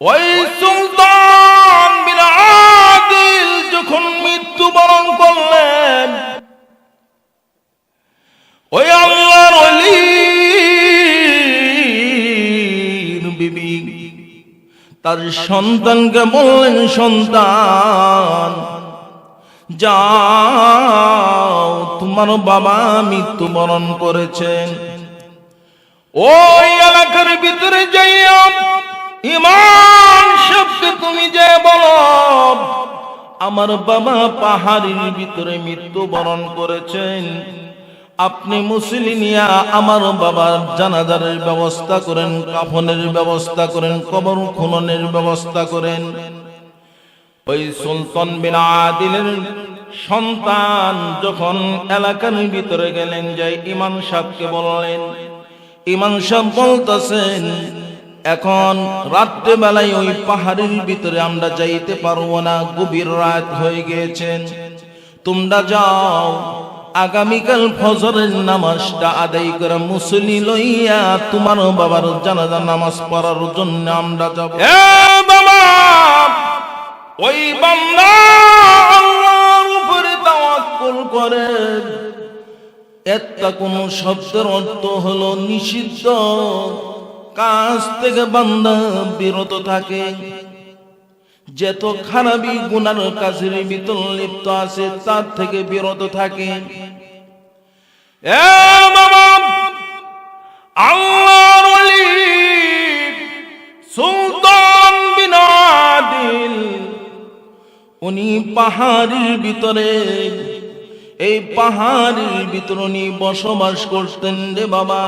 ওই সুলতান বিন যখন মৃত্যুবরণ করলেন, ওই আল্লাহর বিবি, তার সন্তানকে বললেন, সন্তান, যাও, তোমার বাবা মৃত্যুবরণ করেছেন। ওই এলাকার ভিতরে যাইয়া ইমান সবকে তুমি যে বলো, আমার বাবা পাহাড়ির ভিতরে মৃত্যুবরণ করেছেন। আপনি মুসলিমিয়া আমার বাবার জানাজারের ব্যবস্থা করেন, কাফনের ব্যবস্থা করেন, কবর খননের ব্যবস্থা করেন। ওই সুলতান বিন আদিলের সন্তান যখন এলাকার ভিতরে গেলেন যে ইমাম সাহেবকে বললেন ইমান সাহেব বলতেছেন এখন রাত্রে বেলায় ওই পাহাড়ের ভিতরে আমরা যাইতে পারব না, গভীর রাত হয়ে গিয়েছেন তোমরা যাও, আগামীকাল ফজরের নামাজটা আদায় করে মুসলি লইয়া তোমার বাবার জানাজা নামাজ পড়ার জন্য আমরা যাব। বাবা, ওই বান্দা উপরে করে। একটা কোন শব্দের অর্থ হলো নিষিদ্ধ। কাজ থেকে বান্দা বিরত থাকে। যেত খারাপি গুনার কাজের ভিতর লিপ্ত আছে, তার থেকে বিরত থাকে। উনি পাহাড়ের ভিতরে, এই পাহাড়ের ভিতরে উনি বসবাস করতেন রে বাবা।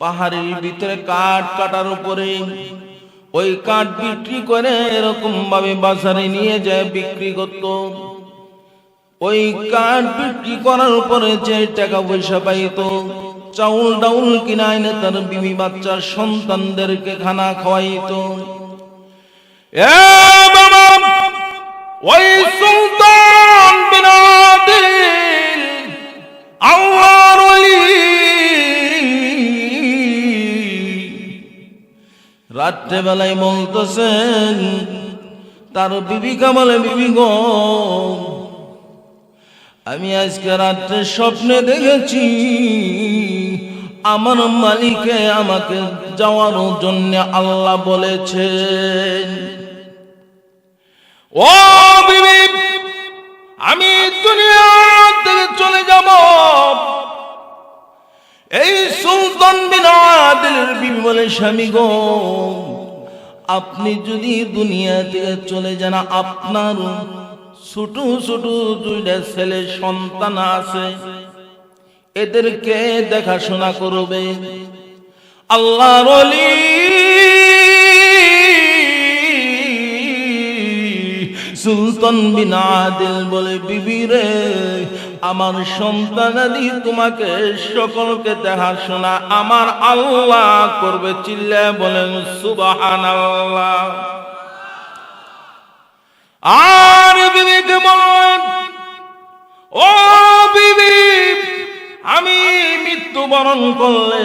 পাহাড়ের ভিতরে কাঠ কাটার উপরে, ওই কাঠ বিক্রি করে এরকম ভাবে বাজারে নিয়ে যায়, বিক্রি করত। ওই কাঠ বিক্রি করার উপরে যে টাকা পয়সা পাইতো, চাউল ডাউল কিনা এনে তার বিবি বাচ্চার সন্তানদেরকে খানা খাওয়াইত। ওই সুলতান বিন আদিল, আল্লাহর ওলি রাত্রে বেলায় বলতেছেন তার বিবি কামালে বিবি গো, আমি আজকে রাত্রে স্বপ্নে দেখেছি, আমার মালিকে আমাকে যাওয়ার জন্য আল্লাহ বলেছেন ও বিবি, আমি দুনিয়া থেকে চলে যাব। এই সুলতান বিন আদিলের বিবি বলে স্বামী গো, আপনি যদি দুনিয়া থেকে চলে যান, আপনার ছোট ছোট দুইটা ছেলে সন্তান আছে, এদেরকে দেখাশোনা করবে। আল্লাহর অলি সুলতান বিন আদিল বলে, বিবি রে আমার সন্তানাদি তোমাকে সকলকে দেখাশোনা আমার আল্লাহ করবে চিল্লা বলেন সুবাহান আল্লাহ আর বিবিকে বলেন ও বিবি, আমি মৃত্যুবরণ করলে,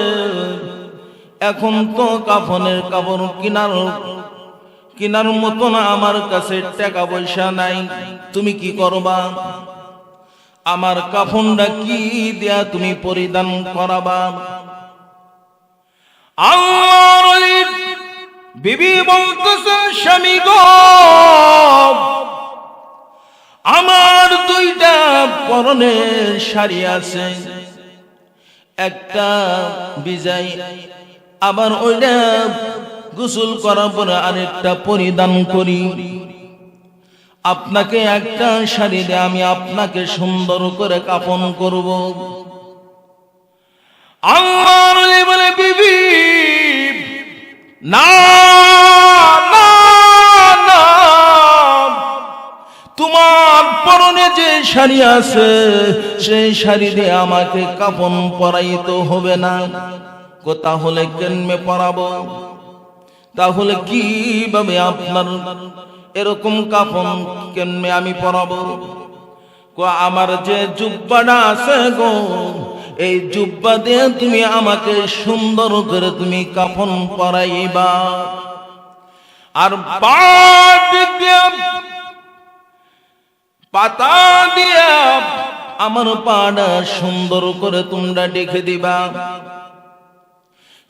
এখন তো কাফনের কাপড় কিনার কিনার মতো না আমার কাছে টাকা পয়সা নাই, তুমি কি করবা? আমার কাফনটা কি দেয়া তুমি পরিধান করাবা? অলির বিবি বলতেছে, স্বামী গো, আমার দুইটা পরনে শাড়ি আছে। একটা বিজাই, আবার ওইটা গোসল করার পরে আরেকটা পরিধান করি। আপনাকে একটা শাড়ি দিয়ে আমি আপনাকে সুন্দর করে কাপন করব। ওলি বলে, বিবি, না তোমার পরনে যে শাড়ি আছে, সেই শাড়ি দিয়ে আমাকে কাপন পরাইতে হবে না। তাহলে কেনমে পরাবো? তাহলে কীভাবে আপনার এরকম কাফন কেমনে আমি পরাবো? আমার যে জুব্বাটা আছে গো, এই জুব্বা দিয়ে তুমি আমাকে সুন্দর করে তুমি কাফন পরাইবা। আর পাতা দিয়া আমার পাড়া সুন্দর করে তোমরা ডেকে দিবা।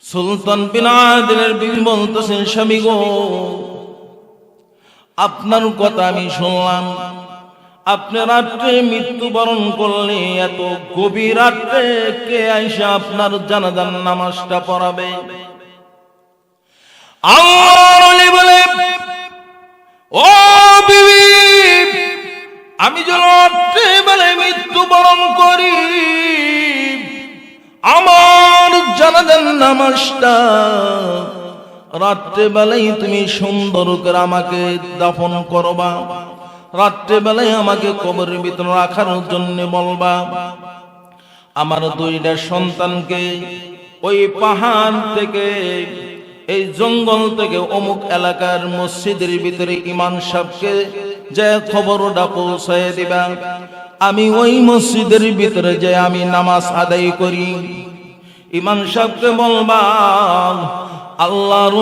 সুলতান বিন আদিলের বিবি বলতেছেন, স্বামী গো আপনার কথা আমি শুনলাম। আপনি রাত্রে মৃত্যুবরণ করলে এত গভীর রাত্রে কে আইসা আপনার জানাজান নামাজটা পড়াবে? বলে, ও আমি যেন রাত্রে বেলে মৃত্যুবরণ করি, আমার জানাজান নামাজটা রাত্রে বেলায় তুমি সুন্দর করে আমাকে দাফন করবা। রাত্রে বেলায় আমাকে কবরের ভিতরে রাখার জন্য বলবা, আমার দুইটা সন্তানকে ওই পাহাড় থেকে, এই জঙ্গল থেকে অমুক এলাকার মসজিদের ভিতরে ইমান সাহেবকে যে খবরটা পৌঁছায় দিবা। আমি ওই মসজিদের ভিতরে যে আমি নামাজ আদায় করি। ইমান সাহেবকে বলবা আল্লাহর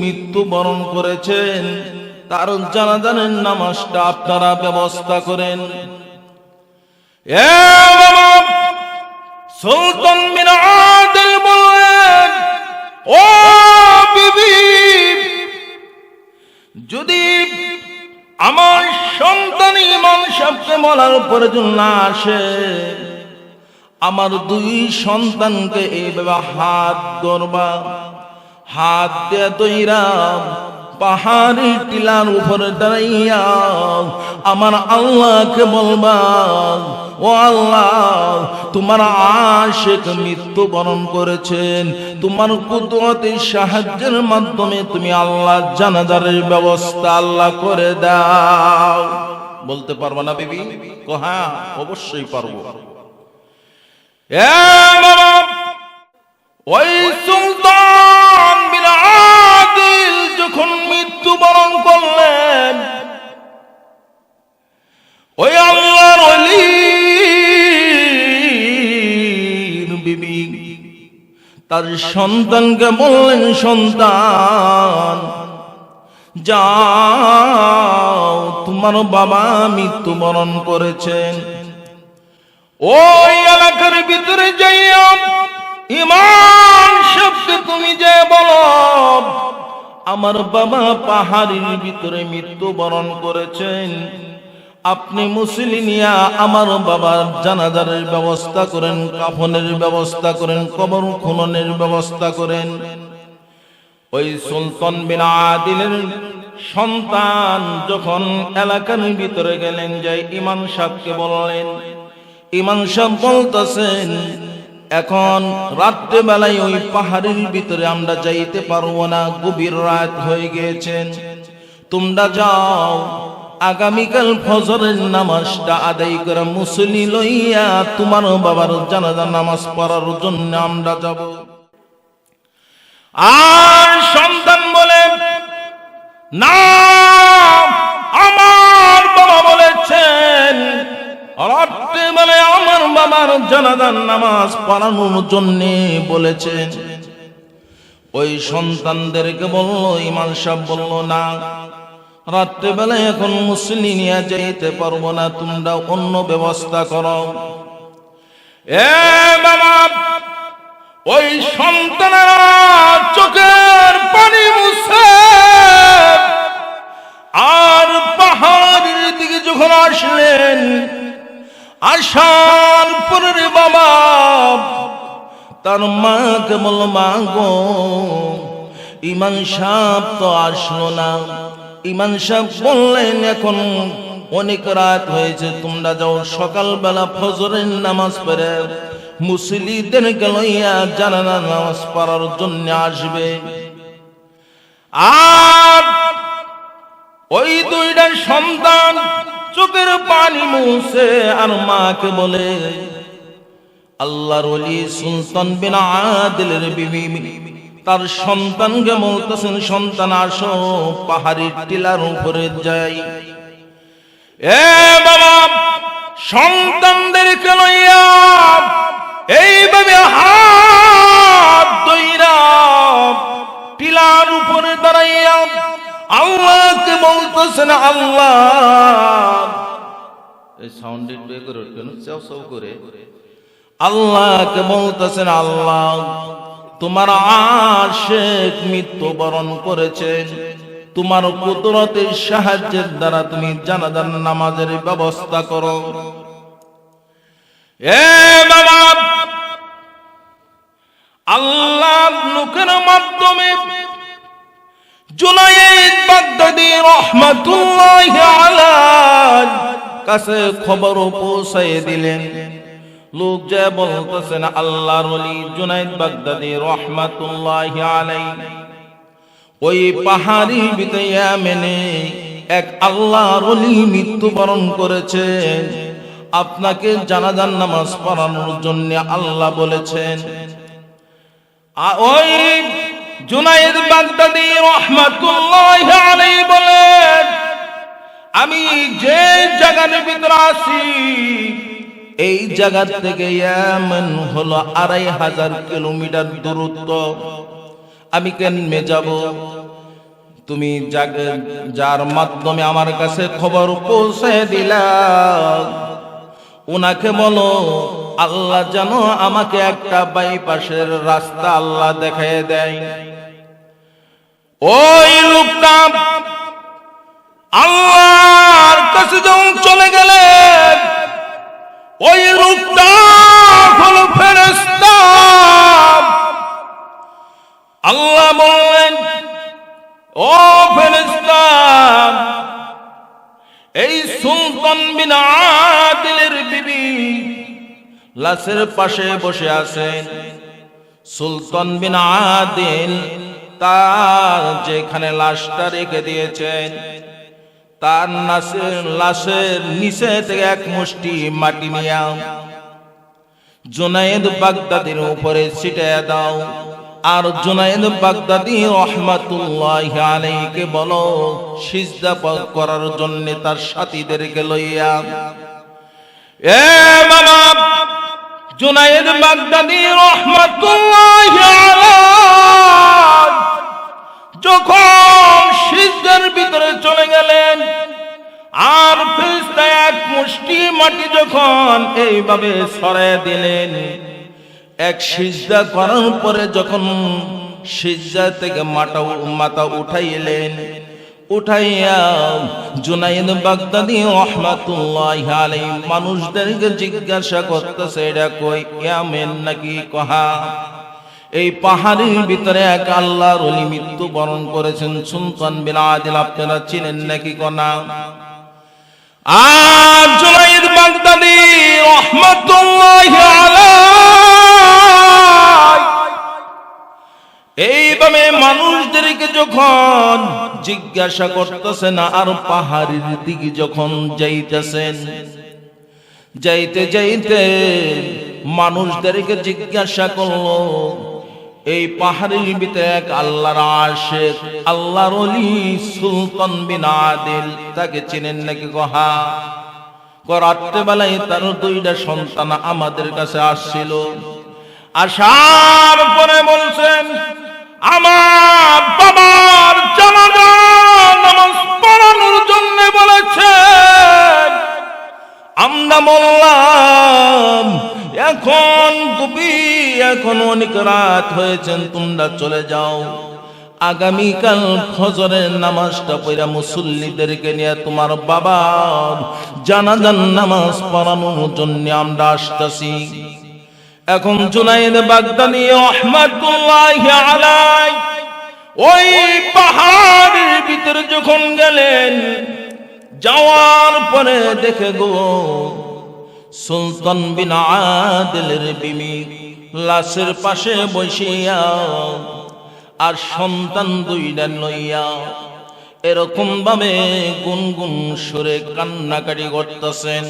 মৃত্যু বরণ করেছেন। তার জানাজানের নামাজটা আপনারা ব্যবস্থা করেন। সুলতান বিন আদিল বললেন, ও বিবি, যদি আমার সন্তান ইমান সাহেবকে বলার প্রয়োজন না আসে আমার দুই সন্তানকে এইভাবে হাত ধরবা হাত দিয়ে দইরা পাহাড়ি টিলার উপরে দাঁড়াইয়া আমার আল্লাহকে বলবা, ও আল্লাহ, তোমার আশেক মৃত্যুবরণ করেছেন। তোমার কুদরতের সাহায্যের মাধ্যমে তুমি আল্লাহ জানাজারের ব্যবস্থা আল্লাহ করে দাও। বলতে পারবা না বিবি? হ্যাঁ অবশ্যই পারব। ওই সুলতান যখন মৃত্যুবরণ করলেন, ওই আল্লাহর বিবি তার সন্তানকে বললেন, সন্তান, যাও, তোমার বাবা মৃত্যুবরণ করেছেন। ওই এলাকার ভিতরে যাইয়া ইমান শব্দে তুমি যে বলো, আমার বাবা পাহাড়ির ভিতরে মৃত্যুবরণ করেছেন। আপনি মুসলিমিয়া আমার বাবার জানাজারের ব্যবস্থা করেন, কাফনের ব্যবস্থা করেন, কবর খননের ব্যবস্থা করেন। ওই সুলতান বিন আদিলের সন্তান যখন এলাকার ভিতরে গেলেন, যে ইমান সাহেবকে বললেন ইমাম সাহেব বলতেছেন। এখন রাত্রে বেলায় ওই পাহাড়ের ভিতরে আমরা যাইতে পারব না, গভীর রাত হয়ে গিয়েছেন তোমরা যাও, আগামীকাল ফজরের নামাজটা আদায় করে মুসলি লইয়া তোমার বাবার জানাজা নামাজ পড়ার জন্য আমরা যাব। আর সন্তান বলে, না আমার জানাজান নামাজ পড়ানোর জন্য বলেছেন। ওই সন্তানদেরকে বলল, ইমাম সাহেব বলল, না, রাত্রেবেলায় এখন মুসলি নিয়ে যাইতে পারব না, তোমরা অন্য ব্যবস্থা করো। ওই সন্তানেরা চোখের পানি মুছে, আর পাহাড়ের দিকে যখন আসলেন আসার পরের বাবা, তার মাকে বলল, মা গো ইমান সাহ তো আসলো না। ইমান সাহ বললেন, এখন অনেক রাত হয়েছে, তোমরা যাও, সকালবেলা ফজরের নামাজ পড়ে মুসলিদেরকে লইয়া জানানা নামাজ পড়ার জন্য আসবে। আর ওই দুইটা সন্তান চোখের পানি মুছে আর মাকে বলে, আল্লাহর ওলি সুলতান বিন আদিলের বিবি। তার সন্তানকে বলতেছেন সন্তান আসো পাহাড়ি টিলার উপরে যাই। এ বাবা, সন্তানদেরকে লইয়া এইভাবে হাত দইরা টিলার উপরে দাঁড়াইয়া আল্লাহকে বলতেছেন আল্লাহ। এই সাউন্ড একটু করে কেন চাও চাও করে। আল্লাহকে বলতেছেন আল্লাহ তোমার আশেক মৃত্যুবরণ করেছেন তোমার কুদরতের সাহায্যের দ্বারা তুমি জানাজান নামাজের ব্যবস্থা করো। এ বাবা আল্লাহ লোকের মাধ্যমে জুনাইদ বাগদাদি রহমাতুল্লাহ আলাইহি কাছে খবর পৌঁছায় দিলেন। লোক যে বলতেছেন আল্লাহর ওলি জুনাইদ বাগদাদি রহমাতুল্লাহ আলাইহি। ওই পাহাড়ি বিতয়া মেনে এক আল্লাহর ওলি মৃত্যুবরণ করেছেন আপনাকে জানাজান নামাজ পড়ানোর জন্য আল্লাহ বলেছেন ওই জুনাইদ বাগদাদি রহমাতুল্লাহ আলাইহি বলেন, আমি যে জায়গার ভিতরে আছি, এই জায়গা থেকে ইয়ামান হলো আড়াই হাজার কিলোমিটার দূরত্ব। আমি কেমনে যাব? তুমি যার মাধ্যমে আমার কাছে খবর পৌঁছে দিলা। ওনাকে বলো আল্লাহ যেন আমাকে একটা বাইপাসের রাস্তা আল্লাহ দেখায় দেয়। ওই লোকটা আল্লাহর কাছে যখন চলে গেলেন ওই লোকটা আল্লাহ বললেন, ও ফেরেশতা, এই সুলতান বিন আদিলের বিবি লাশের পাশে বসে আছেন সুলতান বিন আদিল তার যেখানে লাশটা রেখে দিয়েছেন, তার নাসের লাশের নিচে থেকে এক মুষ্টি মাটি নিয়া জুনায়েদ বাগদাদির উপরে ছিটায় দাও। আর জুনায়েদ বাগদাদি রহমাতুল্লাহ আলাইকে বলো, সিজদা করার জন্য তার সাথীদেরকে লইয়া। এ বাবা জুনায়েদ বাগদাদি রহমাতুল্লাহ যখন সিজদার ভিতরে চলে গেলেন, আর ফেরেশতা এক মুষ্টি মাটি যখন এইভাবে সরায় দিলেন, এক সিজদা করার পরে যখন সিজদা থেকে মাথা মাথা উঠাইলেন উঠাইয়া জুনাইদ নাকি কহা? এই ভিতরে করেছেন সুলতান বিন আপনারা চিনেন নাকি কনা? আর জুনাইদ বাগদাদি রহমাতুল্লাহ আলাই এইভাবে মানুষদেরকে যখন জিজ্ঞাসা করতেছেন, আর পাহাড়ের দিকে যখন যাইতেছেন, যাইতে যাইতে মানুষদেরকে জিজ্ঞাসা করল, এই পাহাড়ের ভিতরে এক আল্লাহর আশেক, আল্লাহর অলি সুলতান বিন আদিল, তাকে চিনেন নাকি কহা রাত্রেবেলায় তার দুইটা সন্তান আমাদের কাছে আসছিল। আসার পরে বলছেন আমার বাবার জানাজা নামাজ জন্য বলেছেন আমরা বললাম, এখন কবি এখন অনেক রাত হয়েছেন, তোমরা চলে যাও। আগামীকাল ফজরের নামাজটা পড়া মুসল্লিদেরকে নিয়ে তোমার বাবার জানাজান নামাজ পড়ানোর জন্য আমরা আসতেছি। এখন জুনাইদ বাগদানি রহমাতুল্লাহ আলাই ওই পাহাড়ের ভিতরে যখন গেলেন, যাওয়ার পরে দেখে গো, সুলতান বিন আদিলের বিমি লাশের পাশে বসিয়া আর সন্তান দুইটা লইয়া এরকম ভাবে গুনগুন সুরে কান্নাকাটি করতেছেন।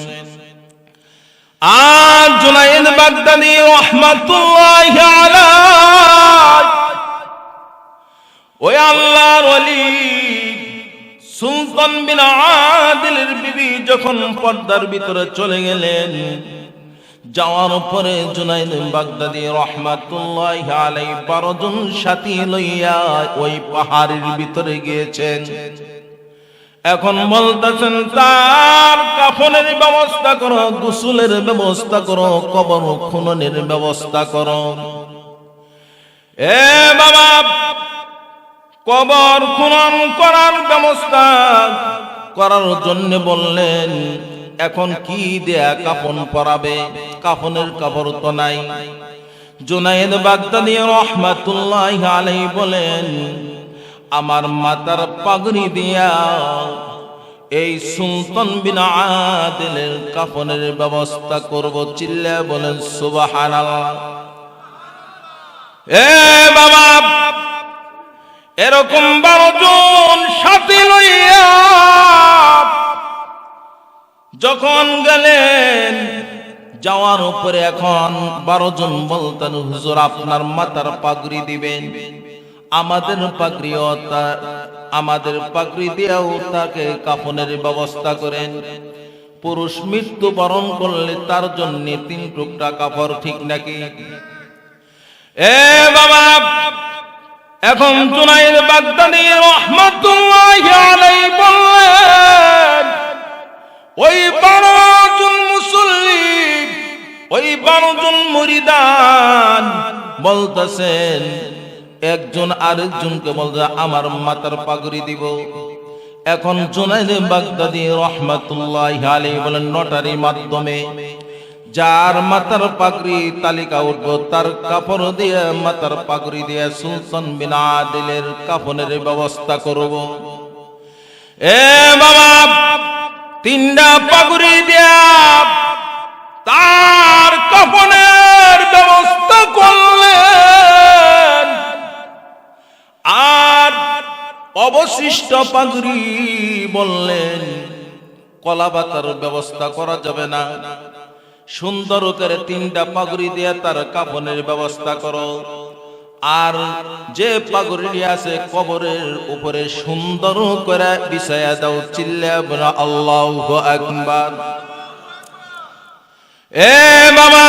আর জুনাইদ বাগদাদি রহমাতুল্লাহ আলাই ওই আল্লাহর ওলি সুলতান বিন আদিলের বিবি যখন পর্দার ভিতরে চলে গেলেন, যাওয়ার পরে জুনাইদ বাগদাদি রহমাতুল্লাহ আলাই বারো জন সাথী লইয়া ওই পাহাড়ের ভিতরে গিয়েছেন। এখন বলতেছেন, তার কাফনের ব্যবস্থা করো, গোসলের ব্যবস্থা করো, কবর খননের ব্যবস্থা করো। এ বাবা, কবর খনন করার ব্যবস্থা করার জন্য বললেন, এখন কি দেয়া কাফন পরাবে? কাফনের কাপড় তো নাই। জুনাইদ বাগদাদি রহমাতুল্লাহ আলাই বলেন আমার মাতার পাগড়ি দিয়া, এই সুলতান বিন আদিলের কাফনের ব্যবস্থা করব চিল্লা বলেন, সুবহানাল্লাহ। এ বাবা, এরকম বারো জন সাথে লইয়া যখন গেলেন, যাওয়ার উপরে এখন বারো জন বলতেন, হুজুর আপনার মাতার পাগড়ি দিবেন। আমাদের পাগড়িও তার আমাদের পাগড়ি দিয়েও তাকে কাফনের ব্যবস্থা করেন। পুরুষ মৃত্যু বরণ করলে তার জন্য তিন টুকটা কাপড় ঠিক নাকি? এ বাবা, এখন জুনাইদ বাগদাদি রহমাতুল্লাহি আলাইহি বললেন, ওই বারো জন মুসল্লি, ওই বারো জন মুরিদান বলতেছেন একজন আরেকজনকে বলতে আমার মাতার পাগড়ি দিব। এখন জুনাইদ বাগদাদি রহমাতুল্লাহ আলাইহি বলেন নটারির মাধ্যমে যার মাতার পাগড়ি তালিকা উঠবো তার কাপড় দিয়ে মাতার পাগড়ি দিয়ে সুলতান বিন আদিলের কাফনের ব্যবস্থা করব। এ বাবা, তিনটা পাগড়ি দিয়া তার কাফনের ব্যবস্থা করলেন অবশিষ্ট পাগড়ি বললেন, কলাবাতার ব্যবস্থা করা যাবে না। সুন্দর করে তিনটা পাগড়ি দিয়ে তার কাফনের ব্যবস্থা করো। আর যে পাগড়ি আছে কবরের উপরে সুন্দর করে বিছায়া দাও চিল্লা আল্লাহ আকবার। এ বাবা,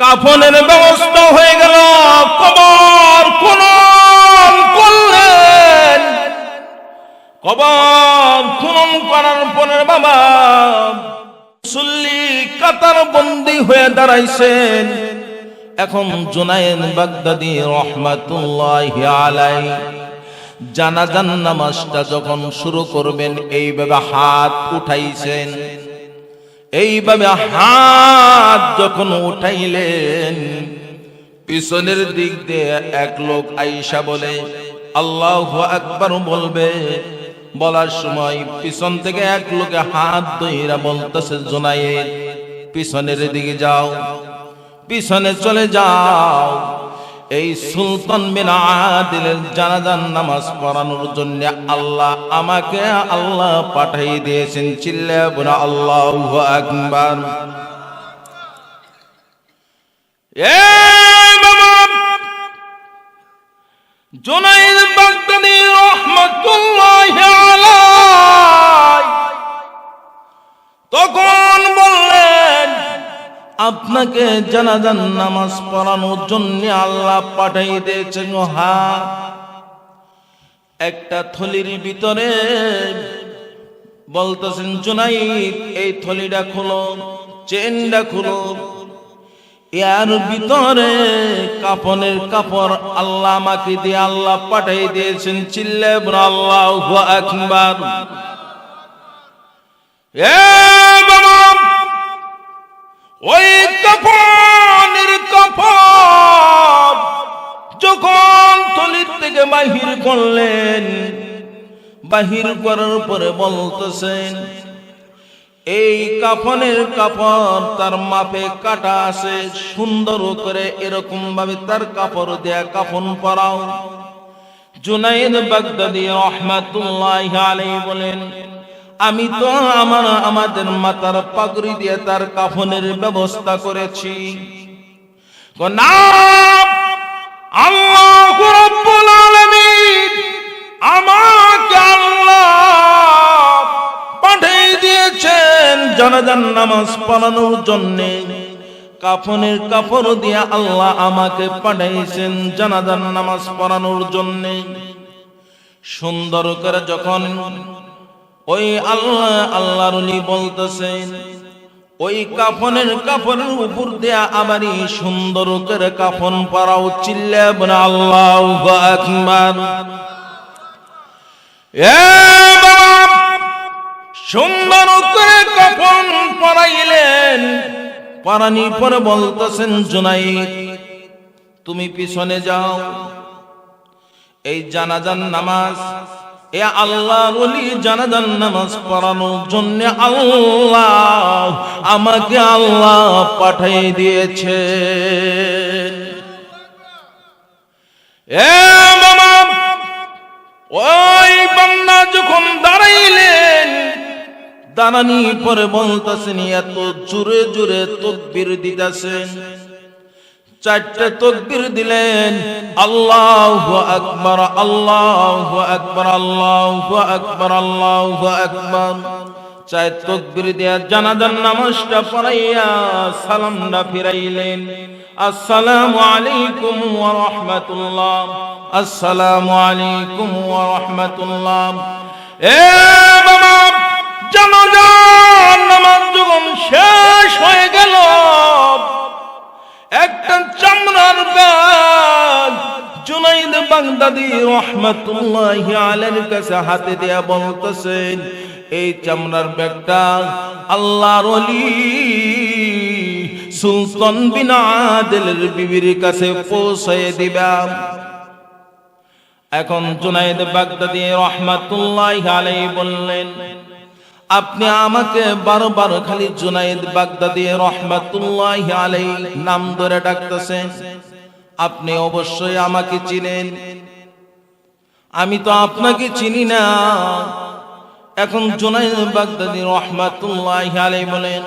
কাফনের ব্যবস্থা হয়ে গেল। কবর খনন কবর খনন করার পরে বাবা সুল্লি কাতার বন্দি হয়ে দাঁড়াইছেন। এখন জুনায়েন বাগদাদি রহমাতুল্লাহ আলাই জানাজান নামাজটা যখন শুরু করবেন, এইভাবে হাত উঠাইছেন। এইভাবে হাত যখন উঠাইলেন, পিছনের দিক দিয়ে এক লোক আইসা বলে, আল্লাহ আকবার বলবে বলার সময় পিছন থেকে এক লোকে হাত দইরা বলতেছে জোনায়ে পিছনের দিকে যাও, পিছনে চলে যাও। এই সুলতান বিন আদিলের জানাজান নামাজ পড়ানোর জন্য আল্লাহ আমাকে আল্লাহ পাঠিয়ে দিয়েছেন, চিল্লা বুনা আল্লাহ আকবার। এ বাবা তখন বললেন, আপনাকে জানাজান নামাজ পড়ানোর জন্য আল্লাহ পাঠাই দিয়েছেন হা একটা থলির ভিতরে বলতেছেন, জুনাইদ, এই থলিটা খুলো, চেনটা খুলো। এর ভিতরে কাপনের কাপড় আল্লাহ আমাকে দিয়ে আল্লাহ পাঠাই দিয়েছেন, চিল্লে আল্লাহ আকবার। ওই কাপনের কাপড় যখন থলির থেকে বাহির করলেন, বাহির করার পরে বলতেছেন এই কাফনের কাপড় তার মাপে কাটা আছে। সুন্দর করে এরকম ভাবে তার কাপড় দেয়া কাফন পরাও। জুনাইদ বাগদাদি রহমাতুল্লাহ আলাইহি বলেন, আমি তো আমার, আমাদের মাতার পাগড়ি দিয়ে তার কাফনের ব্যবস্থা করেছি। গো জানাজান নামাজ পড়ানোর জন্যে কাফনের কাপড় দিয়া আল্লাহ আমাকে পাঠাইছেন জানাজান নামাজ পড়ানোর জন্যে। সুন্দর করে যখন ওই আল্লাহ আল্লাহর বলতেছেন, ওই কাফনের কাপড়ের উপর দেয়া আমারই সুন্দর করে কাফন পরাও চিল্লে বলে, আল্লাহ আকবার। এ সুন্দর করে কাফন পরাইলেন। পরানি পরে বলতেছেন, জুনাইদ, তুমি পিছনে যাও। এই জানাজান নামাজ, এ আল্লাহ বলি জানাজান নামাজ পড়ানোর জন্য আল্লাহ আমাকে আল্লাহ পাঠিয়ে দিয়েছে ওই বান্না যখন দাঁড়াইলেন দাঁড়ানি পরে বলতেছেন এত জোরে জোরে তকবির দিতেছেন। চারটে তকবির দিলেন, আল্লাহ আকবর আল্লাহ আকবর আল্লাহ আকবর আল্লাহ আকবর। চার তকবির দিয়া জানাজান নামাজটা পড়াইয়া সালামটা ফিরাইলেন। আসসালামু আলাইকুম ওয়া রাহমাতুল্লাহ। আসসালামু আলাইকুম ওয়া রাহমাতুল্লাহ। এ বাবা কাছে হাতে দেয়া বলতেছেন এই চামড়ার ব্যাগটা আল্লাহর সুলতান বিন আদেলের বিবির কাছে পৌঁছে দিবা। এখন জুনাইদ বাগদাদি রহমাতুল্লাহ আলাই বললেন, আপনি আমাকে বারবার খালি জুনাইদ বাগদাদি রহমাতুল্লাহ আলাই নাম ধরে ডাকতেছেন। আপনি অবশ্যই আমাকে চিনেন। আমি তো আপনাকে চিনি না। এখন জুনাইদ বাগদাদি রহমাতুল্লাহ আলাই বলেন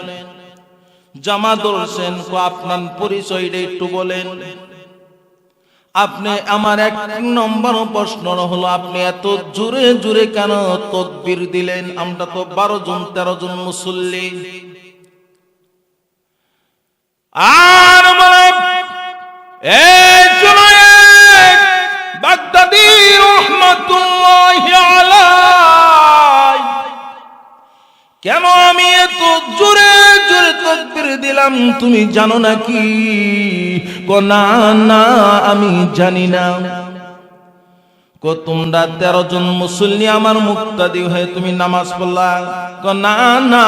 জামা ধরছেন আপনার পরিচয়টা একটু বলেন। আপনি আমার এক নম্বর প্রশ্ন হলো, আপনি এত জোরে জোরে কেন তকবির দিলেন? আমরা তো বারো জন, তেরো জন মুসল্লি। আর বাগদাদি রহমাতুল্লাহি আলাইহি। কেন আমি এত জোরে জোরে তকবির দিলাম তুমি জানো নাকি? না না, আমি জানি না। কো, তোমরা তেরো জন মুসল্লি আমার মুক্তাদি হয়ে তুমি নামাজ পড়লা। না না,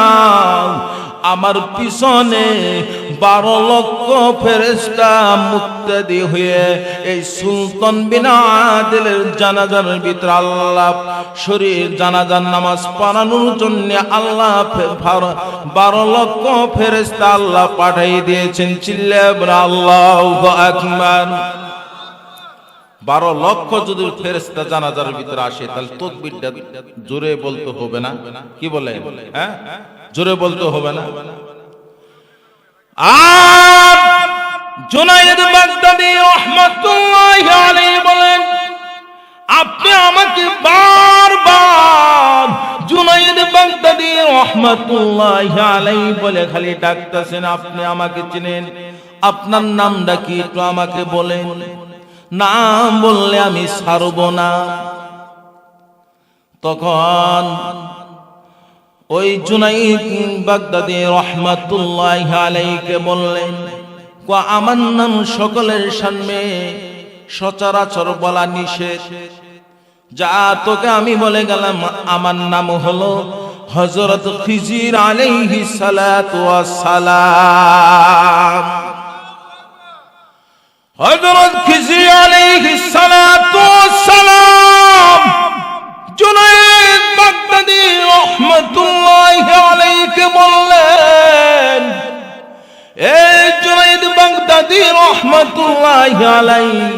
আমার পিছনে বারো লক্ষ ফেরেস্তা মুক্তাদি হয়ে এই সুলতান বিনা আদিলের জানাজার ভিতর আল্লাহ শরীর জানাজার নামাজ পড়ানোর জন্য আল্লাহ বারো লক্ষ ফেরেস্তা আল্লাহ পাঠাই দিয়েছেন। চিল্লে আল্লাহ আকবার। বারো লক্ষ যদি ফেরেস্তা জানাজার ভিতরে আসে, তাহলে তকবিরটা জোরে বলতে হবে না? কি বলে? হ্যাঁ? জোরে বলতে হবে না? আর জুনাইদ বাগদাদি রহমাতুল্লাহি আলাইহি বলেন, আপনি আমাকে বারবার জুনাইদ বাগদাদি রহমাতুল্লাহি আলাইহি বলে খালি ডাকতেছেন, আপনি আমাকে চিনেন। আপনার নামটা কি একটু আমাকে বলেন। নাম বললে আমি ছাড়ব না। তখন ওই জুনাইদ বাগদাদি রহমাতুল্লাহ আলাইকে বললেন "কো, আমার নাম সকলের সামনে সচরাচর বলা নিষেধ। যা তোকে আমি বলে গেলাম আমার নাম হলো হজরত খিজির আলাইহি সালাম হযরত খিজির ওয়াস সালাম জুনাইদ বাগদাদি রাহমাতুল্লাহি আলাইহি বললেন এই জুনাইদ বাগদাদি রাহমাতুল্লাহি আলাইহি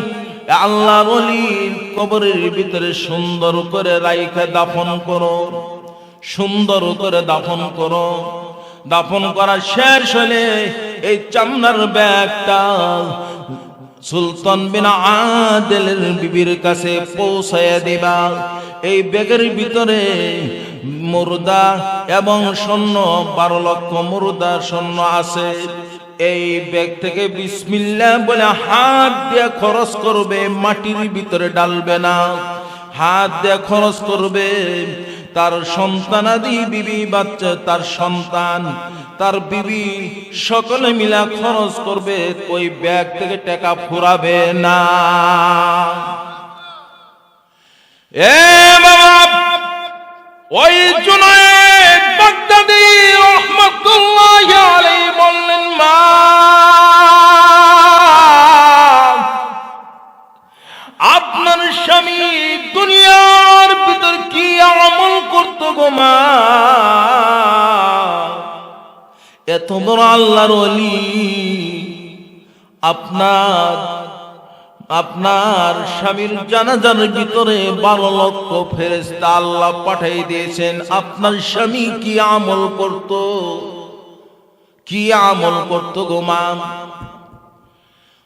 আল্লাহর ওলির কবরের ভিতরে সুন্দর করে রাইখে দাফন করো, সুন্দর করে দাফন করো। দাফন করা শেষ হলে এই চামড়ার ব্যাগটা সুলতান বিন আদেলের বিবির কাছে পৌঁছায় দিবা। এই ব্যাগের ভিতরে মুর্দা এবং স্বর্ণ বারো লক্ষ মুর্দা স্বর্ণ আছে। এই ব্যাগ থেকে বিসমিল্লা বলে হাত দিয়ে খরচ করবে, মাটির ভিতরে ডালবে না। হাত দিয়ে খরচ করবে তার সন্তানাদি বিবি, বাচ্চা, তার সন্তান, তার বিবি, সকলে মিলা খরচ করবে, ওই ব্যাগ থেকে টাকা ফুরাবে না। এ মা, আপনার স্বামী দুনিয়ার ভিতর কি আমল করত গো মা? এত বড় আল্লাহর আপনার আপনার স্বামীর জানাজার ভিতরে বারো লক্ষ ফেরেস্তা আল্লাহ পাঠাই দিয়েছেন। আপনার স্বামী কি আমল করত? কি আমল করত গো মা?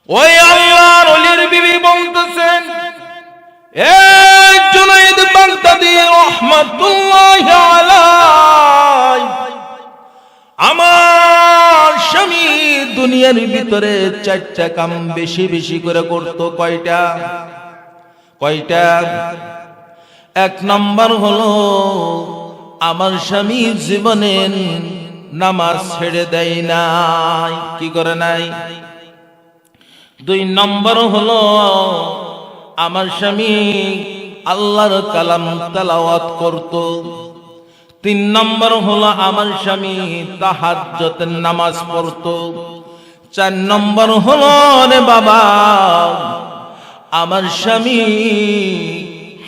ওই আল্লাহর অলির বিবি বলতেছেন এই জুনাইদ বাগদাদি রহমাতুল্লাহ আলাই আমার স্বামী দুনিয়ার ভিতরে চারটা কাম বেশি বেশি করে করত কয়টা? কয়টা? এক নাম্বার হলো, আমার স্বামী জীবনে নামাজ ছেড়ে দেয় নাই। কি করে নাই? দুই নম্বর হলো, আমার স্বামী আল্লাহর কালাম তালাওয়াত করত। তিন নম্বর হলো আমার স্বামী তাহাজ্জতের নামাজ পড়ত। চার নম্বর হলো রে বাবা, আমার স্বামী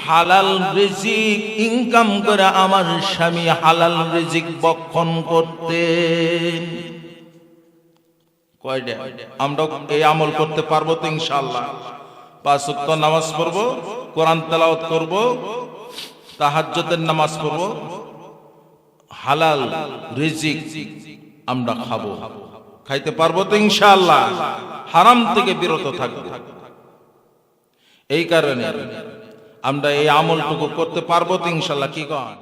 হালাল রিজিক ইনকাম করে আমার স্বামী হালাল রিজিক বক্ষণ করতেন কয়টা আমরা এই আমল করতে পারব তো ইনশাল্লাহ পাঁচ নামাজ পড়ব, কোরআন তেলাওয়াত করব, তাহাজ্জুদের নামাজ পড়ব। হালাল রিজিক আমরা খাব। খাইতে পারব তো ইনশাআল্লাহ। হারাম থেকে বিরত থাকব। এই কারণে আমরা এই আমলটুকু করতে পারব তো ইনশাল্লাহ কি কন?